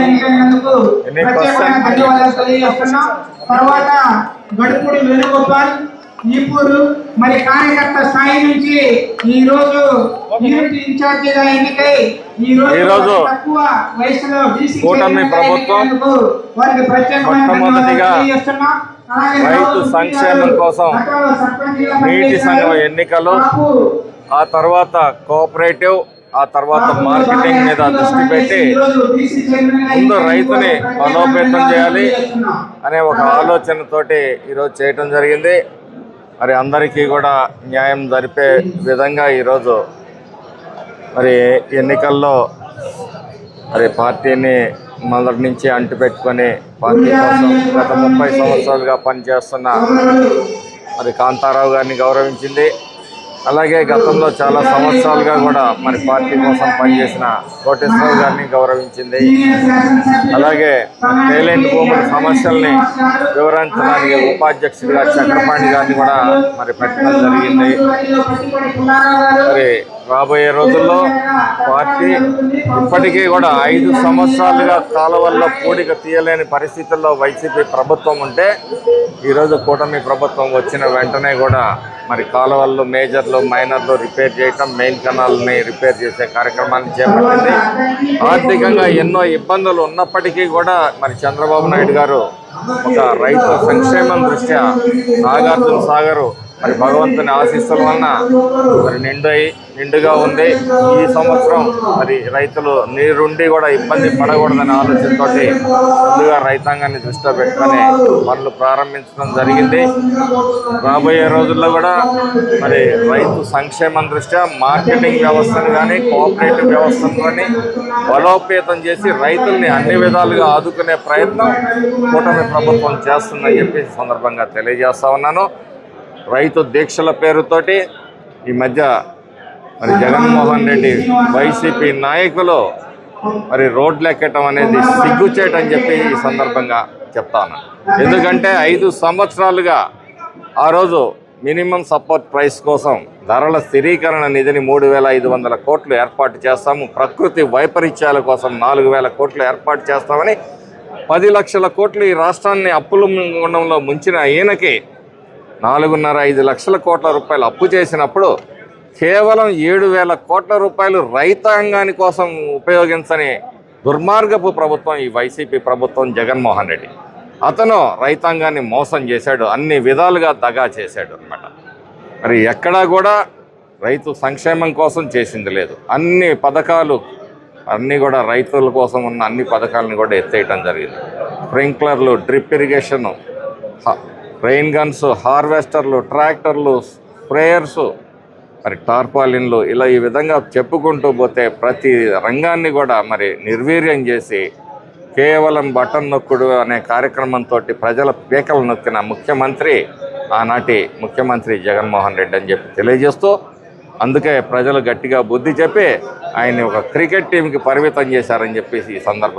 ఎన్నికైనందుకు ప్రత్యేకమైన? ధన్యవాదాలు తెలియజేస్తున్నాం తర్వాత గడుపుడి వేణుగోపాల్ ఈపూరు మరి కార్యకర్త స్థాయి నుంచి ఈ రోజు యూనిట్ ఇన్ఛార్జిగా ఎన్నికై ఈ రోజు తక్కువ వయసులో కూటమి ప్రభుత్వం వారికి ప్రత్యేకమైన రైతు సంక్షేమం కోసం నీటి. సంఘం ఎన్నికలు ఆ తర్వాత కోఆపరేటివ్ ఆ తర్వాత మార్కెటింగ్ మీద దృష్టి పెట్టి ముందు రైతుని బలోపేతం చేయాలి అనే ఒక ఆలోచనతోటి ఈరోజు చేయటం జరిగింది. మరి అందరికీ కూడా న్యాయం జరిపే విధంగా ఈరోజు మరి ఎన్నికల్లో మరి పార్టీని మొదటి నుంచి అంటిపెట్టుకొని పార్టీ కోసం గత ముప్పై సంవత్సరాలుగా పనిచేస్తున్న మరి కాంతారావు గారిని గౌరవించింది. అలాగే గతంలో చాలా సంవత్సరాలుగా కూడా మరి పార్టీ కోసం పనిచేసిన కోటేశ్వరరావు గారిని గౌరవించింది. అలాగే టైలెంట్ భూముల సమస్యల్ని వివరించడానికి ఉపాధ్యక్షుడిగా చక్రపాణి గారిని కూడా మరి పెట్టడం జరిగింది. మరి రాబోయే రోజుల్లో పార్టీ ఇప్పటికీ కూడా ఐదు సంవత్సరాలుగా కాలువల్లో పూడిక తీయలేని పరిస్థితుల్లో వైసీపీ ప్రభుత్వం ఉంటే ఈరోజు కూటమి ప్రభుత్వం వచ్చిన వెంటనే కూడా మరి కాలువల్లో మేజర్లు మైనర్లు రిపేర్ చేయటం మెయిన్ కెనాల్ని రిపేర్ చేసే కార్యక్రమాన్ని చేపట్టింది. ఆర్థికంగా ఎన్నో ఇబ్బందులు ఉన్నప్పటికీ కూడా మరి చంద్రబాబు నాయుడు గారు ఒక రైతు సంక్షేమం దృష్ట్యా నాగార్జున సాగరు మరి భగవంతుని ఆశీస్సుల వలన మరి నిండై నిండుగా ఉంది. ఈ సంవత్సరం మరి రైతులు నీరుండి కూడా ఇబ్బంది పడకూడదనే ఆలోచనతోటి ముందుగా రైతాంగాన్ని దృష్టిలో పెట్టుకొని పనులు ప్రారంభించడం జరిగింది. రాబోయే రోజుల్లో కూడా మరి రైతు సంక్షేమం దృష్ట్యా మార్కెటింగ్ వ్యవస్థను కానీ కోఆపరేటివ్ వ్యవస్థను కానీ బలోపేతం చేసి రైతుల్ని అన్ని విధాలుగా ఆదుకునే ప్రయత్నం కూటమి ప్రభుత్వం చేస్తుందని చెప్పి సందర్భంగా తెలియజేస్తా ఉన్నాను. రైతు దీక్షల పేరుతోటి ఈ మధ్య మరి జగన్మోహన్ రెడ్డి వైసీపీ నాయకులు మరి రోడ్లు ఎక్కటం అనేది సిగ్గుచేటని చెప్పి ఈ సందర్భంగా చెప్తాను ఎందుకంటే ఐదు సంవత్సరాలుగా ఆ రోజు మినిమం సపోర్ట్ ప్రైస్ కోసం ధరల స్థిరీకరణ నిధిని మూడు వేల ఐదు వందల కోట్లు ఏర్పాటు చేస్తాము. ప్రకృతి వైపరీత్యాల కోసం నాలుగు వేల కోట్లు ఏర్పాటు చేస్తామని పది లక్షల కోట్లు ఈ రాష్ట్రాన్ని అప్పుల గుండంలో ముంచిన ఈయనకి నాలుగున్నర ఐదు లక్షల కోట్ల రూపాయలు అప్పు చేసినప్పుడు కేవలం ఏడు వేల కోట్ల రూపాయలు రైతాంగాని కోసం ఉపయోగించని దుర్మార్గపు ప్రభుత్వం ఈ వైసీపీ ప్రభుత్వం జగన్మోహన్ రెడ్డి. అతను రైతాంగాన్ని మోసం చేశాడు అన్ని విధాలుగా దగా చేశాడు అనమాట మరి ఎక్కడా కూడా రైతు సంక్షేమం కోసం చేసింది లేదు. అన్ని పథకాలు అన్నీ కూడా రైతుల కోసం ఉన్న అన్ని పథకాలను కూడా ఎత్తేయటం జరిగింది. స్ప్రింక్లర్లు డ్రిప్ ఇరిగేషన్ రెయిన్ గన్స్ హార్వెస్టర్లు ట్రాక్టర్లు స్ప్రేయర్స్ మరి టార్పాలిన్లు ఇలా ఈ విధంగా చెప్పుకుంటూ పోతే ప్రతి రంగాన్ని కూడా మరి నిర్వీర్యం చేసి కేవలం బటన్ నొక్కుడు అనే కార్యక్రమంతో ప్రజల పీకలు నొక్కిన ముఖ్యమంత్రి ఆనాటి ముఖ్యమంత్రి జగన్మోహన్ రెడ్డి అని చెప్పి తెలియజేస్తూ అందుకే ప్రజలు గట్టిగా బుద్ధి చెప్పి ఆయన్ని ఒక క్రికెట్ టీంకి పరిమితం చేశారని చెప్పేసి ఈ సందర్భం